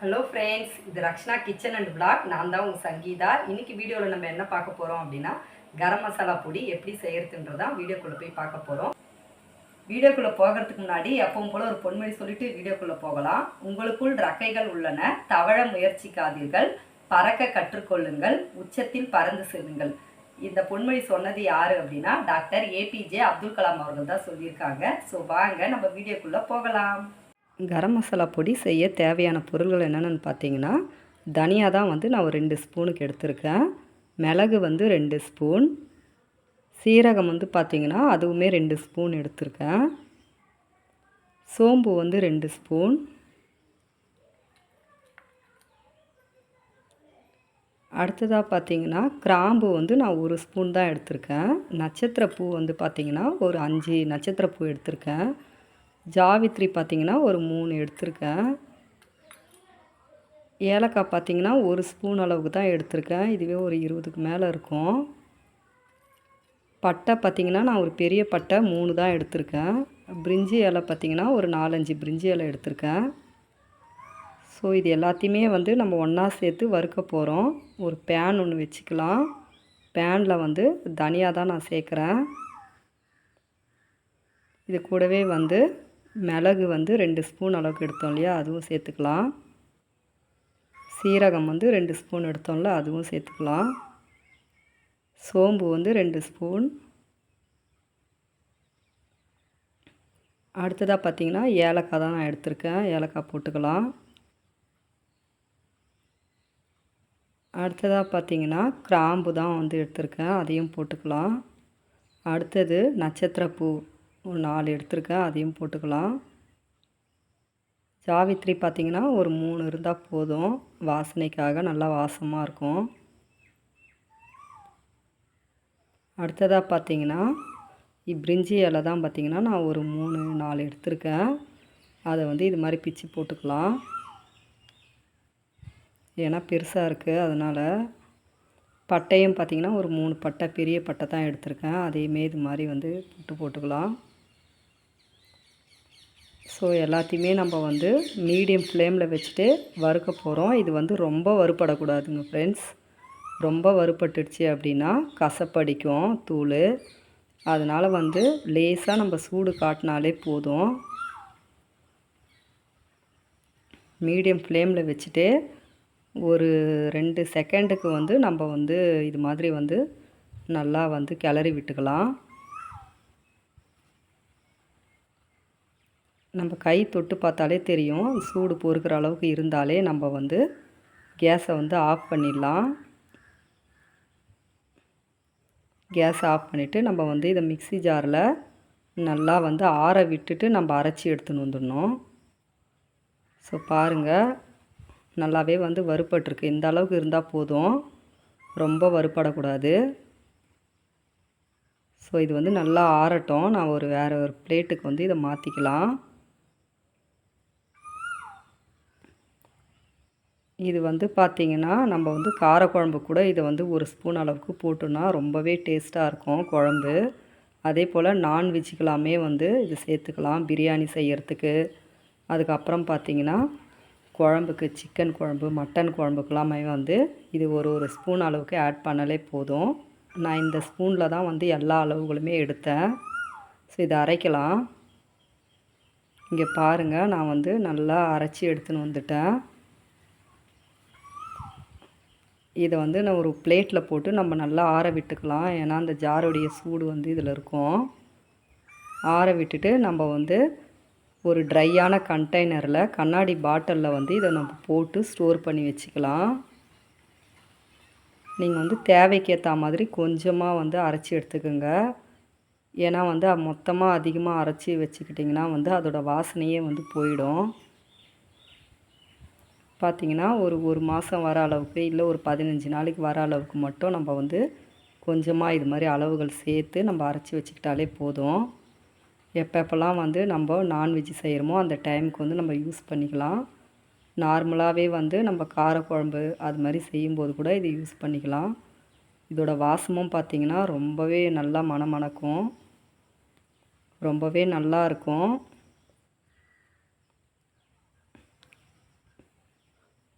Hello friends இது Rakshana kitchen and black நான் தான் உங்கள் சங்கீதா. இன்றைக்கி வீடியோவில் நம்ம என்ன பார்க்க போகிறோம் அப்படின்னா கரம் மசாலா பொடி எப்படி செய்கிறதுன்றதான் வீடியோக்குள்ளே போய் பார்க்க போகிறோம் வீடியோக்குள்ளே போகிறதுக்கு முன்னாடி எப்பவும் போல் ஒரு பொன்மொழி சொல்லிட்டு வீடியோக்குள்ளே போகலாம். உங்களுக்குள் ரக்கைகள் உள்ளன. தவழ முயற்சிக்காதீர்கள். பறக்க கற்றுக்கொள்ளுங்கள். உச்சத்தில் பறந்து செல்லுங்கள். இந்த பொன்மொழி சொன்னது யார் அப்படின்னா டாக்டர் ஏபிஜே அப்துல் கலாம் அவர்கள் தான் சொல்லியிருக்காங்க. ஸோ வாங்க நம்ம வீடியோக்குள்ளே போகலாம். கரம் மசாலா பொடி செய்ய தேவையான பொருள்கள் என்னென்னு பார்த்தீங்கன்னா தனியா தான் வந்து நான் ஒரு ரெண்டு ஸ்பூனுக்கு எடுத்திருக்கேன். மிளகு வந்து ரெண்டு ஸ்பூன். சீரகம் வந்து பார்த்திங்கன்னா அதுவுமே ரெண்டு ஸ்பூன் எடுத்திருக்கேன். சோம்பு வந்து ரெண்டு ஸ்பூன். அடுத்ததாக பார்த்தீங்கன்னா கிராம்பு வந்து நான் ஒரு ஸ்பூன் தான் எடுத்திருக்கேன். நட்சத்திர பூ வந்து பார்த்திங்கன்னா ஒரு அஞ்சு நட்சத்திர பூ எடுத்திருக்கேன். ஜாவித்ரி பார்த்திங்கன்னா ஒரு மூணு எடுத்திருக்கேன். ஏலக்காய் பார்த்திங்கன்னா ஒரு ஸ்பூன் அளவுக்கு தான் எடுத்திருக்கேன். இதுவே ஒரு இருபதுக்கு மேலே இருக்கும். பட்டை பார்த்திங்கன்னா நான் ஒரு பெரிய பட்டை மூணு தான் எடுத்திருக்கேன். பிரிஞ்சி இலை பார்த்திங்கன்னா ஒரு நாலஞ்சு பிரிஞ்சி இலை எடுத்திருக்கேன். ஸோ இது எல்லாத்தையுமே வந்து நம்ம ஒன்றா சேர்த்து வறுக்க போகிறோம் ஒரு பேன் ஒன்று வச்சுக்கலாம். பேனில் வந்து தனியாக தான் நான் சேர்க்குறேன். இது கூடவே வந்து மிளகு வந்து ரெண்டு ஸ்பூன் அளவுக்கு எடுத்தோம் இல்லையா அதுவும் சேர்த்துக்கலாம். சீரகம் வந்து ரெண்டு ஸ்பூன் எடுத்தோம்ல அதுவும் சேர்த்துக்கலாம். சோம்பு வந்து ரெண்டு ஸ்பூன். அடுத்ததாக பார்த்திங்கன்னா ஏலக்காய் தான் நான் எடுத்திருக்கேன். ஏலக்காய் போட்டுக்கலாம். அடுத்ததாக பார்த்தீங்கன்னா கிராம்பு தான் வந்து எடுத்திருக்கேன் அதையும் போட்டுக்கலாம். அடுத்தது நட்சத்திரப்பூ. ஒரு நாலு எடுத்திருக்கேன் அதையும் போட்டுக்கலாம். ஜாவித்ரி பார்த்திங்கன்னா ஒரு மூணு இருந்தால் போதும். வாசனைக்காக நல்லா வாசமாக இருக்கும். அடுத்ததாக பார்த்தீங்கன்னா பிரிஞ்சி இலை தான் பார்த்திங்கன்னா நான் ஒரு மூணு நாலு எடுத்திருக்கேன். அதை வந்து இது மாதிரி பிச்சு போட்டுக்கலாம். ஏன்னா பெருசாக இருக்குது அதனால் பட்டையும் பார்த்திங்கன்னா ஒரு மூணு பட்டை பெரிய பட்டை தான் எடுத்திருக்கேன். அதையுமே இது மாதிரி வந்து போட்டு போட்டுக்கலாம். ஸோ எல்லாத்தையுமே நம்ம வந்து மீடியம் ஃப்ளேமில் வச்சுட்டு வறுக்க போகிறோம் இது வந்து ரொம்ப வறுபடக்கூடாதுங்க ஃப்ரெண்ட்ஸ் ரொம்ப வறுபட்டுடுச்சு அப்படின்னா கசப்படிக்கும் தூள். அதனால் வந்து லேசாக நம்ம சூடு காட்டினாலே போதும். மீடியம் ஃப்ளேமில் வச்சுட்டு ஒரு ரெண்டு செகண்டுக்கு வந்து நம்ம வந்து இது மாதிரி வந்து நல்லா வந்து கிளறி விட்டுக்கலாம். நம்ம கை தொட்டு பார்த்தாலே தெரியும். சூடு பொறுக்கிற அளவுக்கு இருந்தாலே நம்ம வந்து கேஸை வந்து ஆஃப் பண்ணிடலாம். கேஸ் ஆஃப் பண்ணிவிட்டு நம்ம வந்து இதை மிக்ஸி ஜாரில் நல்லா வந்து ஆற விட்டுட்டு நம்ம அரைச்சி எடுத்துன்னு வந்துடணும். ஸோ பாருங்கள் நல்லாவே வந்து வறுபட்டுருக்கு. இந்த அளவுக்கு இருந்தால் போதும். ரொம்ப வறுபடக்கூடாது. ஸோ இது வந்து நல்லா ஆறட்டும். நான் ஒரு வேறு ஒரு பிளேட்டுக்கு வந்து இதை மாற்றிக்கலாம் இது வந்து பார்த்திங்கன்னா நம்ம வந்து காரக்குழம்பு கூட இதை வந்து ஒரு ஸ்பூன் அளவுக்கு போட்டோன்னா ரொம்பவே டேஸ்ட்டாக இருக்கும் குழம்பு. அதே போல் நான்வெஜ்ஜுக்கெல்லாமே வந்து இது சேர்த்துக்கலாம் பிரியாணி செய்கிறதுக்கு அதுக்கப்புறம் பார்த்திங்கன்னா குழம்புக்கு சிக்கன் குழம்பு மட்டன் குழம்புக்கெல்லாமே வந்து இது ஒரு ஒரு ஸ்பூன் அளவுக்கு ஆட் பண்ணாலே போதும். நான் இந்த ஸ்பூனில் தான் வந்து எல்லா அளவுகளுமே எடுத்தேன். ஸோ இதை அரைக்கலாம். இங்கே பாருங்கள் நான் வந்து நல்லா அரைச்சி எடுத்துன்னு வந்துட்டேன். இதை வந்து நான் ஒரு பிளேட்டில் போட்டு நம்ம நல்லா ஆற விட்டுக்கலாம். ஏன்னா அந்த ஜாருடைய சூடு வந்து இதில் இருக்கும். ஆற விட்டுட்டு நம்ம வந்து ஒரு ட்ரையான கண்டெய்னரில் கண்ணாடி பாட்டிலில் வந்து இதை நம்ம போட்டு ஸ்டோர் பண்ணி வச்சுக்கலாம். நீங்கள் வந்து தேவைக்கு ஏற்ற மாதிரி கொஞ்சமாக வந்து அரைச்சி எடுத்துக்கோங்க. ஏன்னா வந்து மொத்தமாக அதிகமாக அரைச்சி வச்சுக்கிட்டிங்கன்னா வந்து அதோடய வாசனையே வந்து போயிடும். பார்த்திங்கன்னா ஒரு ஒரு மாதம் வர அளவுக்கு இல்லை ஒரு பதினஞ்சு நாளைக்கு வர அளவுக்கு மட்டும் நம்ம வந்து கொஞ்சமாக இது மாதிரி அளவுகள் சேர்த்து நம்ம அரைச்சி வச்சுக்கிட்டாலே போதும். எப்பப்போல்லாம் வந்து நம்ம நான்வெஜ் செய்கிறோமோ அந்த டைமுக்கு வந்து நம்ம யூஸ் பண்ணிக்கலாம். நார்மலாகவே வந்து நம்ம காரக்குழம்பு அது மாதிரி செய்யும்போது கூட இது யூஸ் பண்ணிக்கலாம். இதோட வாசமும் பார்த்திங்கன்னா ரொம்பவே நல்லா மணமணக்கும் ரொம்பவே நல்லா இருக்கும்.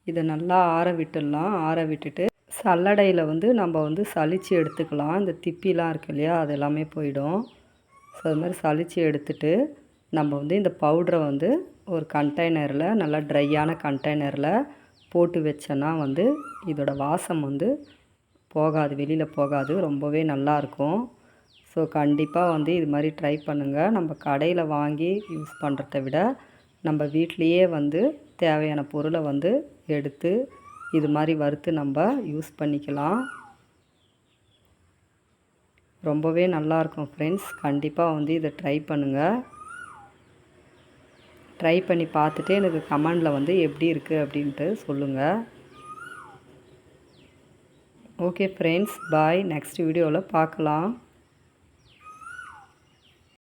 இதை நல்லா ஆற விட்டுடலாம். ஆற விட்டுட்டு சல்லடையில் வந்து நம்ம வந்து சளிச்சு எடுத்துக்கலாம். இந்த திப்பிலாம் இருக்கு இல்லையா அது எல்லாமே போயிடும். ஸோ அது மாதிரி சளிச்சு எடுத்துட்டு நம்ம வந்து இந்த பவுட்ரை வந்து ஒரு கண்டெய்னரில் நல்லா ட்ரையான கண்டெய்னரில் போட்டு வச்சோன்னா வந்து இதோட வாசம் வந்து போகாது வெளியில் போகாது. ரொம்பவே நல்லாயிருக்கும் ஸோ கண்டிப்பாக வந்து இது மாதிரி ட்ரை பண்ணுங்கள் நம்ம கடையில் வாங்கி யூஸ் பண்ணுறத விட நம்ம வீட்லேயே வந்து தேவையான பொருளை வந்து எடுத்து இது மாதிரி வறுத்து நம்ம யூஸ் பண்ணிக்கலாம். ரொம்பவே நல்லாயிருக்கும் ஃப்ரெண்ட்ஸ் கண்டிப்பாக வந்து இதை ட்ரை பண்ணுங்கள் ட்ரை பண்ணி பார்த்துட்டு எனக்கு கமெண்டில் வந்து எப்படி இருக்குது அப்படின்ட்டு சொல்லுங்கள் ஓகே ஃப்ரெண்ட்ஸ் பாய் நெக்ஸ்ட் வீடியோவில் பார்க்கலாம்.